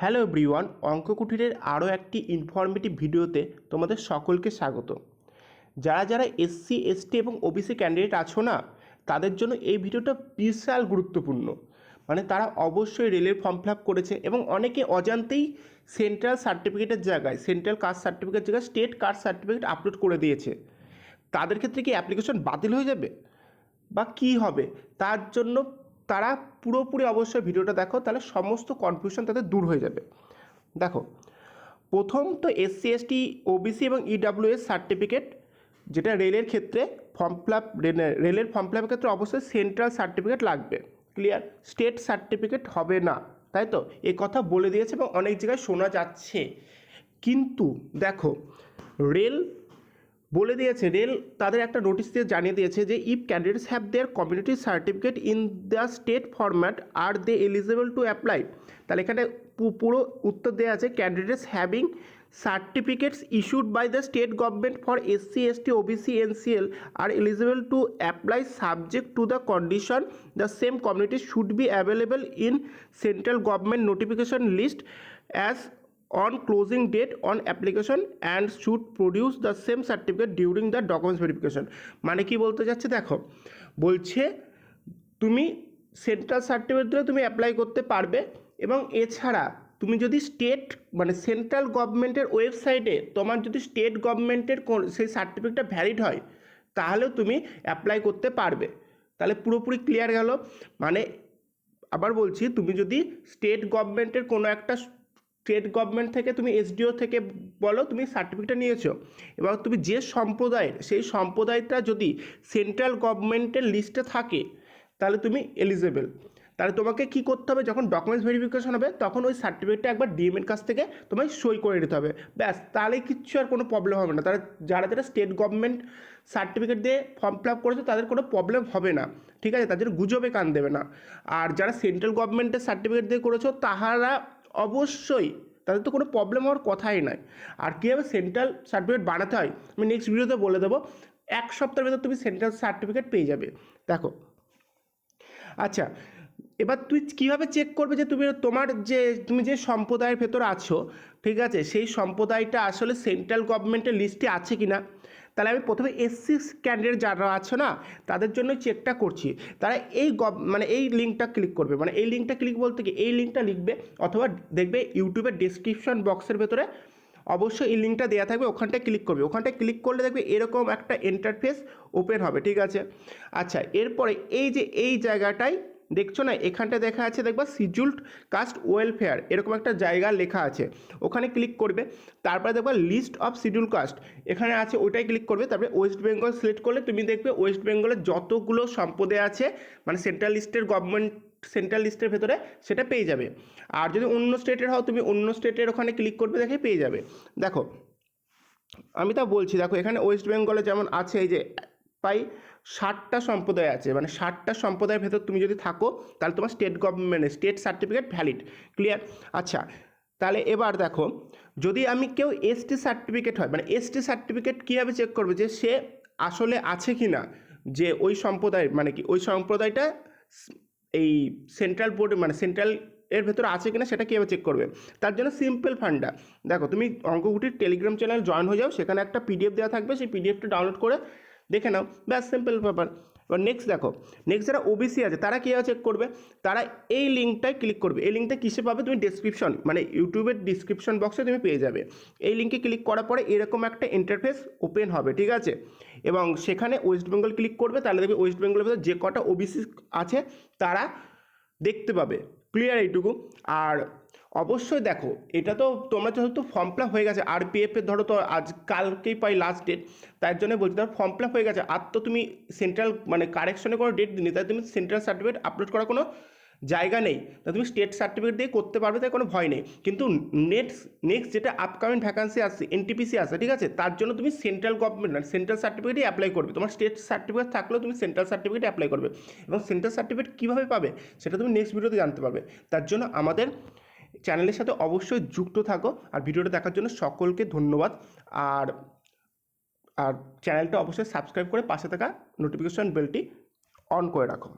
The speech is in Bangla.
হ্যালো এভরিওয়ান অঙ্ক কুঠিরের আরও একটি ইনফরমেটিভ ভিডিওতে তোমাদের সকলকে স্বাগত। যারা যারা এসসি, এসটি এবং ওবিসি ক্যান্ডিডেট আছো না, তাদের জন্য এই ভিডিওটা বিশাল গুরুত্বপূর্ণ। মানে তারা অবশ্যই রেলের ফর্ম ফিল করেছে এবং অনেকে অজান্তেই সেন্ট্রাল সার্টিফিকেটের জায়গায় সেন্ট্রাল কাস্ট সার্টিফিকেট জায়গায় স্টেট কাস্ট সার্টিফিকেট আপলোড করে দিয়েছে। তাদের ক্ষেত্রে কি অ্যাপ্লিকেশন বাতিল হয়ে যাবে? বা কি হবে? তার জন্য তারা পুরোপুরি অবশ্যই ভিডিওটা দেখো, তাহলে সমস্ত কনফিউশন তাদের দূর হয়ে যাবে। দেখো, প্রথম তো এসসি এসটি ওবিসি এবং ইডাব্লিউএস সার্টিফিকেট যেটা রেলের ক্ষেত্রে ফর্ম ফিল আপ রেলের ফর্ম ফিল আপের ক্ষেত্রে অবশ্যই সেন্ট্রাল সার্টিফিকেট লাগবে। ক্লিয়ার স্টেট সার্টিফিকেট হবে না, তাই তো? এ কথা বলে দিয়েছে এবং অনেক জায়গায় শোনা যাচ্ছে। কিন্তু দেখো, রেল বলে দিয়েছে, রেল তাদের একটা নোটিশ দিয়ে জানিয়ে দিয়েছে যে if candidates have their community certificate in the state format are they eligible to apply তাহলে এখানে পুরো উত্তর দেওয়া আছে candidates having certificates issued by the state government for SC ST OBC NCL are eligible to apply subject to the condition the same community should be available in central government notification list as on closing date on application and should produce the same certificate during the documents verification. মানে কি বলতে যাচ্ছে দেখো, বলছে তুমি সেন্ট্রাল সার্টিফিকেট দিলে তুমি অ্যাপ্লাই করতে পারবে এবং এছাড়া তুমি যদি স্টেট মানে সেন্ট্রাল গভর্নমেন্টের ওয়েবসাইটে তোমার যদি স্টেট গভর্নমেন্টের সেই সার্টিফিকেটটা ভ্যালিড হয়, তাহলেও তুমি অ্যাপ্লাই করতে পারবে। তাহলে পুরোপুরি ক্লিয়ার গেল। মানে আবার বলছি, তুমি যদি স্টেট গভর্নমেন্টের কোনো একটা স্টেট গভর্নমেন্ট থেকে তুমি এসডিও থেকে বলো, তুমি সার্টিফিকেটটা নিয়েছো। এবং তুমি যে সম্প্রদায়ের, সেই সম্প্রদায়টা যদি সেন্ট্রাল গভর্নমেন্টের লিস্টে থাকে, তাহলে তুমি এলিজেবল তাহলে তোমাকে কি করতে হবে? যখন ডকুমেন্টস ভেরিফিকেশন হবে, তখন ওই সার্টিফিকেটটা একবার ডিএমের কাছ থেকে তোমায় সই করে নিতে হবে। ব্যাস, তাহলে কিচ্ছু আর কোনো প্রবলেম হবে না। তারা যারা যারা স্টেট গভর্নমেন্ট সার্টিফিকেট দিয়ে ফর্ম ফিল আপ করেছে, তাদের কোনো প্রবলেম হবে না। ঠিক আছে? তাদের গুজবে কান দেবে না। আর যারা সেন্ট্রাল গভর্নমেন্টের সার্টিফিকেট দিয়ে করেছ, তাহারা অবশ্যই তাদের তো কোনো প্রবলেম হওয়ার কথাই নয়। আর কীভাবে সেন্ট্রাল সার্টিফিকেট বানাতে হয়, আমি নেক্সট ভিডিওতে বলে দেবো। এক সপ্তাহের ভিতর তুমি সেন্ট্রাল সার্টিফিকেট পেয়ে যাবে। দেখো। আচ্ছা এবার তুই কীভাবে চেক করবে যে তুমি তোমার যে, তুমি যে সম্প্রদায়ের ভেতর আছো, ঠিক আছে? সেই সম্প্রদায়টা আসলে সেন্ট্রাল গভর্নমেন্টের লিস্টে আছে কি না তাহলে আমি প্রথমে এসসি ক্যান্ডিডেট যারা আছে না, তাদের জন্য চেকটা করছি। তারা এই গভ মানে এই লিঙ্কটা ক্লিক করবে। মানে এই লিঙ্কটা ক্লিক বলতে কি? এই লিঙ্কটা লিখবে অথবা দেখবে ইউটিউবের ডিসক্রিপশন বক্সের ভেতরে অবশ্যই এই লিঙ্কটা দেওয়া থাকবে, ওখানটায় ক্লিক করবে। ওখানটায় ক্লিক করলে দেখবে এরকম একটা ইন্টারফেস ওপেন হবে, ঠিক আছে? আচ্ছা এরপরে এই যে, এই জায়গাটায় দেখছ না? এখানটা দেখা আছে দেখবা সিজুল্ড কাস্ট ওয়েলফেয়ার এরকম একটা জায়গা লেখা আছে। ওখানে ক্লিক করবে, তারপরে দেখবা লিস্ট অফ শিডিউল কাস্ট এখানে আছে ওইটাই ক্লিক করবে, তারপরে ওয়েস্ট বেঙ্গল সিলেক্ট করলে তুমি দেখবে ওয়েস্ট বেঙ্গলের যতগুলো সম্পদে আছে মানে সেন্ট্রাল লিস্টের গভর্নমেন্ট সেন্ট্রাল লিস্টের ভেতরে সেটা পেয়ে যাবে। আর যদি অন্য স্টেটের হও, তুমি অন্য স্টেটের ওখানে ক্লিক করবে, দেখে পেয়ে যাবে। দেখো, আমি তা বলছি, দেখো, এখানে ওয়েস্ট বেঙ্গলে যেমন আছে, এই যে প্রায় ষাটটা সম্প্রদায় আছে। মানে ষাটটা সম্প্রদায়ের ভেতর তুমি যদি থাকো, তাহলে তোমার স্টেট গভর্নমেন্টের স্টেট সার্টিফিকেট ভ্যালিড ক্লিয়ার আচ্ছা তাহলে এবার দেখো, যদি আমি কেউ এসটি সার্টিফিকেট হয় মানে এসটি সার্টিফিকেট কীভাবে চেক করবে যে সে আসলে আছে কি না যে ওই সম্প্রদায় মানে কি, ওই সম্প্রদায়টা এই সেন্ট্রাল বোর্ডে মানে সেন্ট্রাল এর ভেতরে আছে কিনা সেটা কীভাবে চেক করবে? তার জন্য সিম্পল ফান্ডা দেখো, তুমি অঙ্কগুটির টেলিগ্রাম চ্যানেল জয়েন হয়ে যাও, সেখানে একটা পিডিএফ দেওয়া থাকবে, সেই পিডিএফটা ডাউনলোড করে দেখে নাও, ব্যাস সিম্পল ব্যাপার। এবার নেক্সট দেখো নেক্সট যারা ওবিসি আছে, তারা কীভাবে চেক করবে? তারা এই লিঙ্কটায় ক্লিক করবে। এই লিঙ্কটা কিসে পাবে? তুমি ডেসক্রিপশন মানে ইউটিউবের ডিসক্রিপশন বক্সে তুমি পেয়ে যাবে। এই লিঙ্কে ক্লিক করার পরে এরকম একটা ইন্টারফেস ওপেন হবে, ঠিক আছে? এবং সেখানে ওয়েস্ট বেঙ্গল ক্লিক করবে, তাহলে দেখবে ওয়েস্ট বেঙ্গলের ভেতরে যে কটা ওবিসি আছে, তারা দেখতে পাবে। ক্লিয়ার এইটুকু। আর অবশ্যই দেখো, এটা তো তোমরা যেহেতু ফর্ম ফিল হয়ে গেছে আর পিএফের ধরো তো আজ কালকেই পাই লাস্ট ডেট তার জন্য বলছি, ধরো ফর্ম ফিল হয়ে গেছে, আর তো তুমি সেন্ট্রাল মানে কারেকশনে কোনো ডেট দিনি তাই তুমি সেন্ট্রাল সার্টিফিকেট আপলোড করার কোনো জায়গা নেই, তা তুমি স্টেট সার্টিফিকেট দিয়ে করতে পারবে, তাই কোনো ভয় নেই, কিন্তু নেক্সট নেক্সট যেটা আপকামিং ভ্যাকান্সি আসছে এনটিপিসি আসছে ঠিক আছে, তার জন্য তুমি সেন্ট্রাল গভর্নমেন্ট মানে সেন্ট্রাল সার্টিফিকেটই অ্যাপ্লাই করবে, তোমার স্টেট সার্টিফিকেট থাকলেও তুমি সেন্ট্রাল সার্টিফিকেট অ্যাপ্লাই করবে, এবং সেন্ট্রাল সার্টিফিকেট কীভাবে পাবে, সেটা তুমি নেক্সট ভিডিওতে জানতে পারবে, তার জন্য আমাদের চ্যানেলের সাথে অবশ্যই যুক্ত থাকো। আর ভিডিওটা দেখার জন্য সকলকে ধন্যবাদ। আর আর চ্যানেলটা অবশ্যই সাবস্ক্রাইব করে পাশে থাকা নোটিফিকেশান বেলটি অন করে রাখো।